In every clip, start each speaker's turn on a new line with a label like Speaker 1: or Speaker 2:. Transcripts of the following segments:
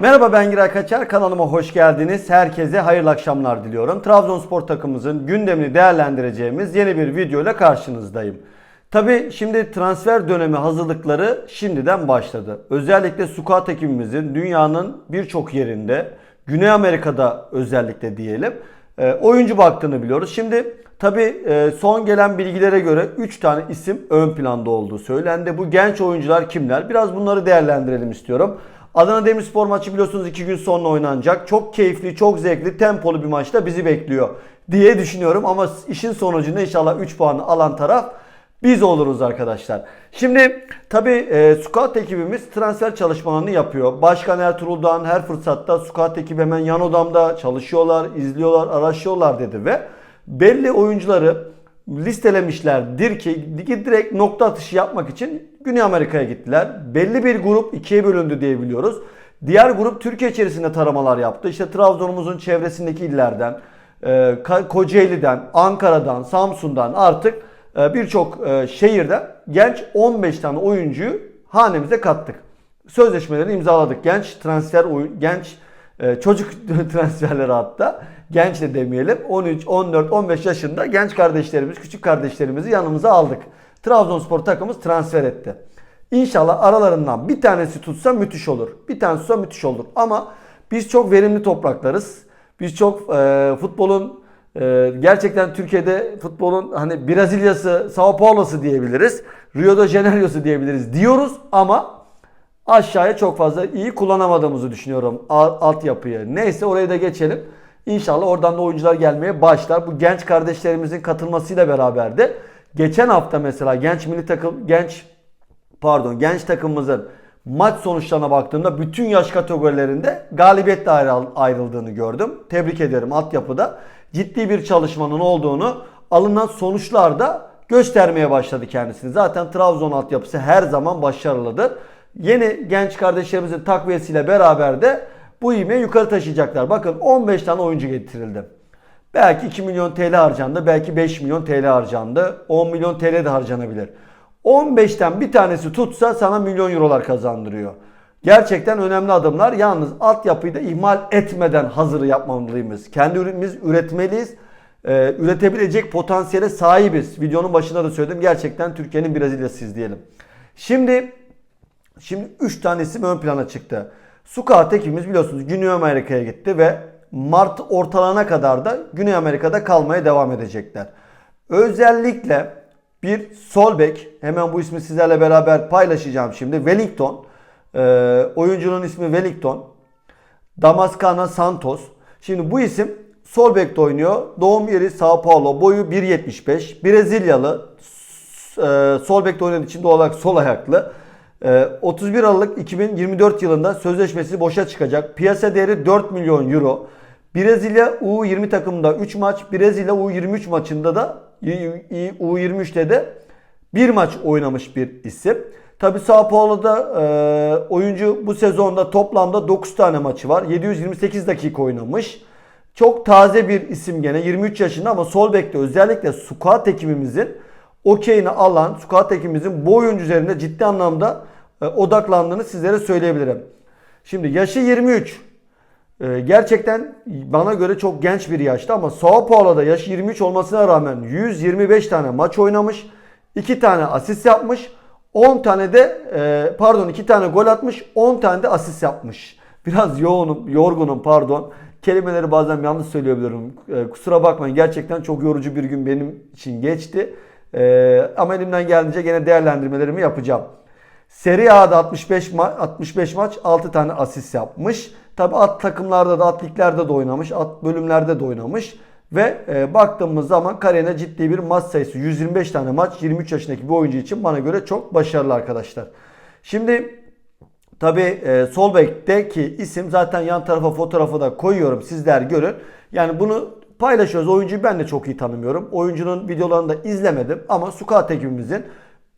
Speaker 1: Merhaba ben Giray Kaçar. Kanalıma hoş geldiniz. Herkese hayırlı akşamlar diliyorum. Trabzonspor takımımızın gündemini değerlendireceğimiz yeni bir video ile karşınızdayım. Tabi şimdi transfer dönemi hazırlıkları şimdiden başladı. Özellikle scout ekibimizin dünyanın birçok yerinde, Güney Amerika'da özellikle diyelim, e, oyuncu baktığını biliyoruz. Şimdi tabi son gelen bilgilere göre 3 tane isim ön planda olduğu söylendi. Bu genç oyuncular kimler? Biraz bunları değerlendirelim istiyorum. Adana Demirspor maçı biliyorsunuz 2 gün sonra oynanacak. Çok keyifli, çok zevkli, tempolu bir maçta bizi bekliyor diye düşünüyorum. Ama işin sonucunda inşallah 3 puanı alan taraf biz oluruz arkadaşlar. Şimdi tabi e, scout ekibimiz transfer çalışmalarını yapıyor. Başkan Ertuğrul'dan her fırsatta scout ekibi hemen yan odamda çalışıyorlar, izliyorlar, araştırıyorlar dedi ve belli oyuncuları listelemişlerdir ki direkt nokta atışı yapmak için Güney Amerika'ya gittiler. Belli bir grup ikiye bölündü diye biliyoruz. Diğer grup Türkiye içerisinde taramalar yaptı. İşte Trabzon'umuzun çevresindeki illerden, e, Kocaeli'den, Ankara'dan, Samsun'dan artık e, birçok e, şehirden genç 15 tane oyuncuyu hanemize kattık. Sözleşmeleri imzaladık. Genç transfer oyun, genç çocuk transferleri hatta genç de demeyelim 13, 14, 15 yaşında genç kardeşlerimiz, küçük kardeşlerimizi yanımıza aldık. Trabzonspor takımımız transfer etti. İnşallah aralarından bir tanesi tutsa müthiş olur. Bir tanesi tutsa müthiş olur. Ama biz çok verimli topraklarız. Biz çok e, futbolun e, gerçekten Türkiye'de futbolun hani Brezilya'sı, Sao Paulo'su diyebiliriz. Rio de Janeiro'su diyebiliriz diyoruz ama aşağıya çok fazla iyi kullanamadığımızı düşünüyorum altyapıyı. Neyse oraya da geçelim. İnşallah oradan da oyuncular gelmeye başlar. Bu genç kardeşlerimizin katılmasıyla beraber de geçen hafta mesela genç milli takım genç pardon genç takımımızın maç sonuçlarına baktığımda bütün yaş kategorilerinde galibiyetle ayrıldığını gördüm. Tebrik ederim altyapıda. Ciddi bir çalışmanın olduğunu alınan sonuçlarda göstermeye başladı kendisini. Zaten Trabzon altyapısı her zaman başarılıdır. Yeni genç kardeşlerimizin takviyesiyle beraber de bu ivmeyi yukarı taşıyacaklar. Bakın 15 tane oyuncu getirildi. Belki 2 milyon TL harcandı, belki 5 milyon TL harcandı, 10 milyon TL de harcanabilir. 15'ten bir tanesi tutsa sana milyon eurolar kazandırıyor. Gerçekten önemli adımlar. Yalnız altyapıyı da ihmal etmeden hazır yapmalıyız. Kendi ürünümüz üretmeliyiz. Ee, üretebilecek potansiyele sahibiz. Videonun başında da söyledim. Gerçekten Türkiye'nin Brezilya'sıyız diyelim. Şimdi şimdi 3 tane isim ön plana çıktı. Scout ekibimiz biliyorsunuz Güney Amerika'ya gitti ve Mart ortalığına kadar da Güney Amerika'da kalmaya devam edecekler. Özellikle bir sol bek, hemen bu ismi sizlerle beraber paylaşacağım şimdi. Wellington, e, oyuncunun ismi Wellington. Damaskana Santos. Şimdi bu isim sol bekte oynuyor. Doğum yeri Sao Paulo. Boyu 1.75. Brezilyalı. E, sol bekte oynadığı için doğal olarak sol ayaklı. 31 ee, Aralık 2024 yılında sözleşmesi boşa çıkacak. Piyasa değeri 4 milyon euro. Brezilya U20 takımında 3 maç, Brezilya U23 maçında da U23'te de 1 maç oynamış bir isim. Tabi Sao Paulo'da e, oyuncu bu sezonda toplamda 9 tane maçı var. 728 dakika oynamış. Çok taze bir isim gene 23 yaşında ama sol bekte özellikle squat ekibimizin okeyini alan scout ekibimizin bu oyuncu üzerinde ciddi anlamda e, odaklandığını sizlere söyleyebilirim. Şimdi yaşı 23. E, gerçekten bana göre çok genç bir yaşta ama Sao Paulo'da yaşı 23 olmasına rağmen 125 tane maç oynamış. 2 tane asist yapmış. 10 tane de e, pardon 2 tane gol atmış. 10 tane de asist yapmış. Biraz yoğunum, yorgunum pardon. Kelimeleri bazen yanlış söyleyebilirim. Kusura bakmayın. Gerçekten çok yorucu bir gün benim için geçti. Ee, ama elimden geldiğince gene değerlendirmelerimi yapacağım. Serie A'da 65 ma 65 maç 6 tane asist yapmış. Tabi at takımlarda da at liglerde de oynamış. At bölümlerde de oynamış. Ve e, baktığımız zaman kariyerine ciddi bir maç sayısı 125 tane maç 23 yaşındaki bir oyuncu için bana göre çok başarılı arkadaşlar. Şimdi tabi e, sol bekteki isim zaten yan tarafa fotoğrafı da koyuyorum sizler görün. Yani bunu paylaşıyoruz. Oyuncuyu ben de çok iyi tanımıyorum. Oyuncunun videolarını da izlemedim ama Scout ekibimizin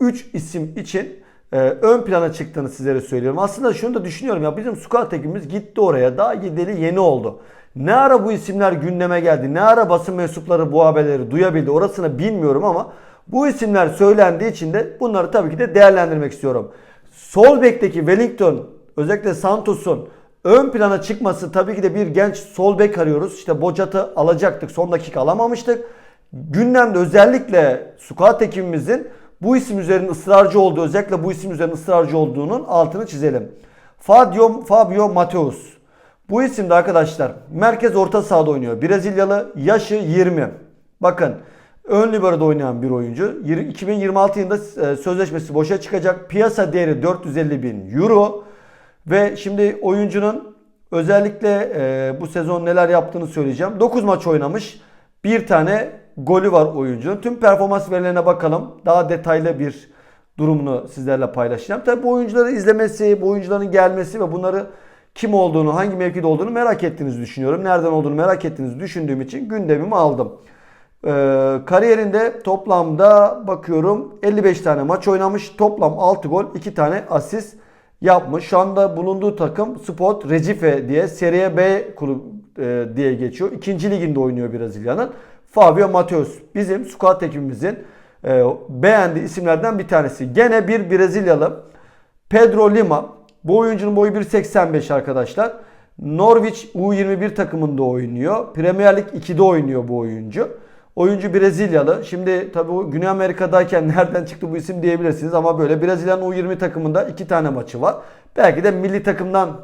Speaker 1: 3 isim için e, ön plana çıktığını sizlere söylüyorum. Aslında şunu da düşünüyorum ya bizim Scout ekibimiz gitti oraya daha gideli yeni oldu. Ne ara bu isimler gündeme geldi? Ne ara basın mensupları bu haberleri duyabildi? Orasını bilmiyorum ama bu isimler söylendiği için de bunları tabii ki de değerlendirmek istiyorum. Sol bekteki Wellington özellikle Santos'un Ön plana çıkması tabii ki de bir genç sol bek arıyoruz. İşte Bocat'ı alacaktık. Son dakika alamamıştık. Gündemde özellikle squad ekibimizin bu isim üzerinde ısrarcı olduğu, özellikle bu isim üzerinde ısrarcı olduğunun altını çizelim. Fabio, Fabio Mateus. Bu isim de arkadaşlar merkez orta sahada oynuyor. Brezilyalı, yaşı 20. Bakın ön libero'da oynayan bir oyuncu. 2026 yılında e, sözleşmesi boşa çıkacak. Piyasa değeri 450 bin euro. Ve şimdi oyuncunun özellikle e, bu sezon neler yaptığını söyleyeceğim. 9 maç oynamış. Bir tane golü var oyuncunun. Tüm performans verilerine bakalım. Daha detaylı bir durumunu sizlerle paylaşacağım. Tabi bu oyuncuları izlemesi, bu oyuncuların gelmesi ve bunları kim olduğunu, hangi mevkide olduğunu merak ettiğinizi düşünüyorum. Nereden olduğunu merak ettiğinizi düşündüğüm için gündemimi aldım. Ee, kariyerinde toplamda bakıyorum 55 tane maç oynamış. Toplam 6 gol, 2 tane asist yapmış. Şu anda bulunduğu takım Sport Recife diye Serie B kulüp e, diye geçiyor. İkinci liginde oynuyor Brezilya'nın. Fabio Mateus bizim squad ekibimizin e, beğendiği isimlerden bir tanesi. Gene bir Brezilyalı Pedro Lima. Bu oyuncunun boyu 1.85 arkadaşlar. Norwich U21 takımında oynuyor. Premier Lig 2'de oynuyor bu oyuncu. Oyuncu Brezilyalı. Şimdi tabii Güney Amerika'dayken nereden çıktı bu isim diyebilirsiniz ama böyle Brezilya'nın U20 takımında iki tane maçı var. Belki de milli takımdan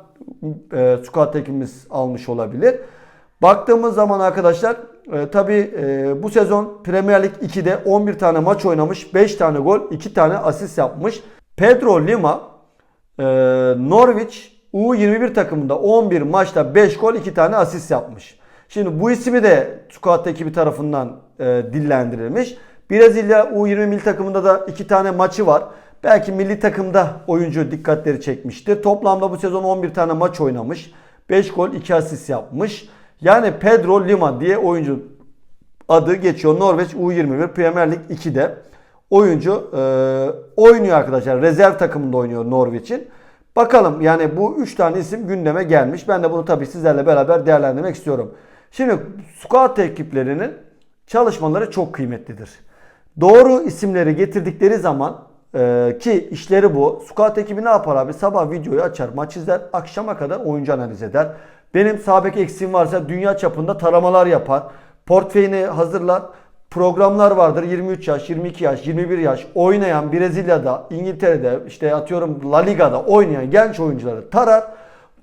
Speaker 1: e, squad ekibimiz almış olabilir. Baktığımız zaman arkadaşlar e, tabii e, bu sezon Premier Lig 2'de 11 tane maç oynamış. 5 tane gol, 2 tane asist yapmış. Pedro Lima e, Norwich U21 takımında 11 maçta 5 gol, 2 tane asist yapmış. Şimdi bu ismi de squad ekibi tarafından e, dillendirilmiş. Brezilya U20 milli takımında da 2 tane maçı var. Belki milli takımda oyuncu dikkatleri çekmiştir. Toplamda bu sezon 11 tane maç oynamış. 5 gol 2 asist yapmış. Yani Pedro Lima diye oyuncu adı geçiyor. Norveç U21 Premier Lig 2'de. Oyuncu e, oynuyor arkadaşlar. Rezerv takımında oynuyor Norveç'in. Bakalım yani bu 3 tane isim gündeme gelmiş. Ben de bunu tabii sizlerle beraber değerlendirmek istiyorum. Şimdi squad ekiplerinin çalışmaları çok kıymetlidir. Doğru isimleri getirdikleri zaman e, ki işleri bu. Squad ekibi ne yapar abi? Sabah videoyu açar, maç izler, akşama kadar oyuncu analiz eder. Benim sabek eksiğim varsa dünya çapında taramalar yapar. Portföyünü hazırlar. Programlar vardır 23 yaş, 22 yaş, 21 yaş oynayan Brezilya'da, İngiltere'de, işte atıyorum La Liga'da oynayan genç oyuncuları tarar,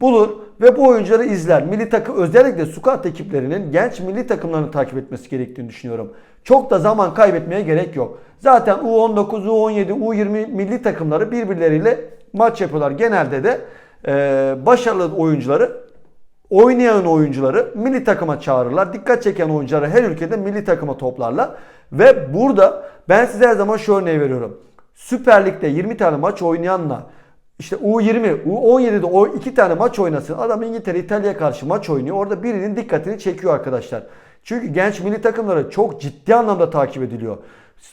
Speaker 1: bulur ve bu oyuncuları izler. Milli takım özellikle squad ekiplerinin genç milli takımlarını takip etmesi gerektiğini düşünüyorum. Çok da zaman kaybetmeye gerek yok. Zaten U19, U17, U20 milli takımları birbirleriyle maç yapıyorlar. Genelde de e, başarılı oyuncuları oynayan oyuncuları milli takıma çağırırlar. Dikkat çeken oyuncuları her ülkede milli takıma toplarlar. Ve burada ben size her zaman şu örneği veriyorum. Süper Lig'de 20 tane maç oynayanla işte U20, U17'de o iki tane maç oynasın. Adam İngiltere, İtalya'ya karşı maç oynuyor. Orada birinin dikkatini çekiyor arkadaşlar. Çünkü genç milli takımları çok ciddi anlamda takip ediliyor.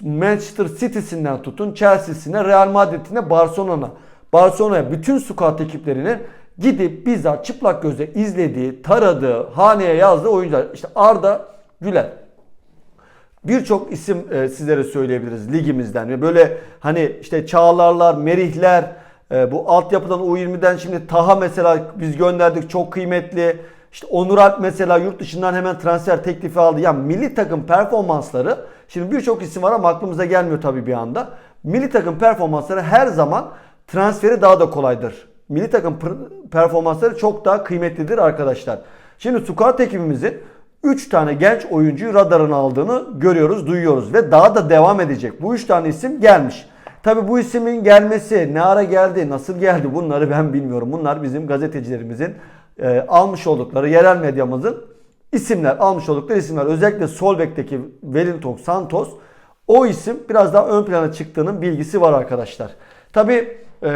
Speaker 1: Manchester City'sinden tutun Chelsea'sine, Real Madrid'ine, Barcelona'na. Barcelona'ya bütün squad ekiplerinin gidip bizzat çıplak gözle izlediği, taradığı, haneye yazdığı oyuncular. İşte Arda Güler. Birçok isim e, sizlere söyleyebiliriz ligimizden. Ve böyle hani işte Çağlarlar, Merihler, e, bu altyapıdan U20'den şimdi Taha mesela biz gönderdik çok kıymetli. İşte Onur Alp mesela yurt dışından hemen transfer teklifi aldı. Yani milli takım performansları şimdi birçok isim var ama aklımıza gelmiyor tabii bir anda. Milli takım performansları her zaman transferi daha da kolaydır. Milli takım performansları çok daha kıymetlidir arkadaşlar. Şimdi squad ekibimizin 3 tane genç oyuncuyu radarına aldığını görüyoruz, duyuyoruz ve daha da devam edecek. Bu 3 tane isim gelmiş. Tabi bu isimin gelmesi ne ara geldi, nasıl geldi bunları ben bilmiyorum. Bunlar bizim gazetecilerimizin e, almış oldukları, yerel medyamızın isimler, almış oldukları isimler. Özellikle sol bekteki Wellington Santos o isim biraz daha ön plana çıktığının bilgisi var arkadaşlar. Tabi e,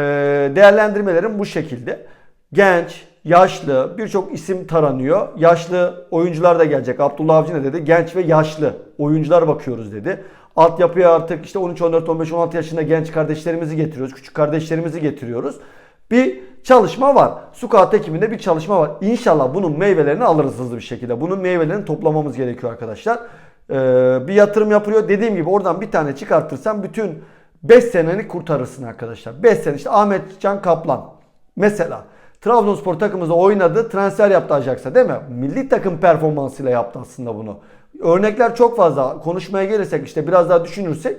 Speaker 1: değerlendirmelerim bu şekilde. Genç, yaşlı birçok isim taranıyor. Yaşlı oyuncular da gelecek. Abdullah Avcı ne dedi? Genç ve yaşlı oyuncular bakıyoruz dedi. Altyapıya artık işte 13, 14, 15, 16 yaşında genç kardeşlerimizi getiriyoruz. Küçük kardeşlerimizi getiriyoruz. Bir çalışma var. Sukat ekiminde bir çalışma var. İnşallah bunun meyvelerini alırız hızlı bir şekilde. Bunun meyvelerini toplamamız gerekiyor arkadaşlar. Ee, bir yatırım yapılıyor. Dediğim gibi oradan bir tane çıkartırsam bütün 5 seneni kurtarırsın arkadaşlar. 5 sene işte Ahmet Can Kaplan mesela Trabzonspor takımımızda oynadı, transfer yaptı Ajax'a değil mi? Milli takım performansıyla yaptı aslında bunu. Örnekler çok fazla. Konuşmaya gelirsek işte biraz daha düşünürsek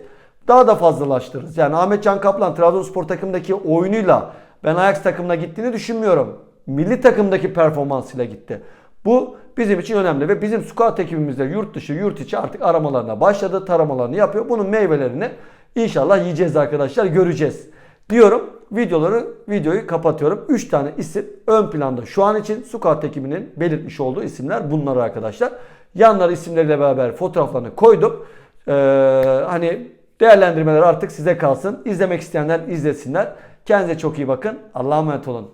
Speaker 1: daha da fazlalaştırırız. Yani Ahmet Can Kaplan Trabzonspor takımdaki oyunuyla ben Ajax takımına gittiğini düşünmüyorum. Milli takımdaki performansıyla gitti. Bu bizim için önemli ve bizim scout ekibimizde yurt dışı yurt içi artık aramalarına başladı. Taramalarını yapıyor. Bunun meyvelerini inşallah yiyeceğiz arkadaşlar göreceğiz. Diyorum videoları videoyu kapatıyorum. 3 tane isim ön planda şu an için scout ekibinin belirtmiş olduğu isimler bunlar arkadaşlar. Yanlara isimleriyle beraber fotoğraflarını koydum. Ee, hani değerlendirmeler artık size kalsın. İzlemek isteyenler izlesinler. Kendinize çok iyi bakın. Allah'a emanet olun.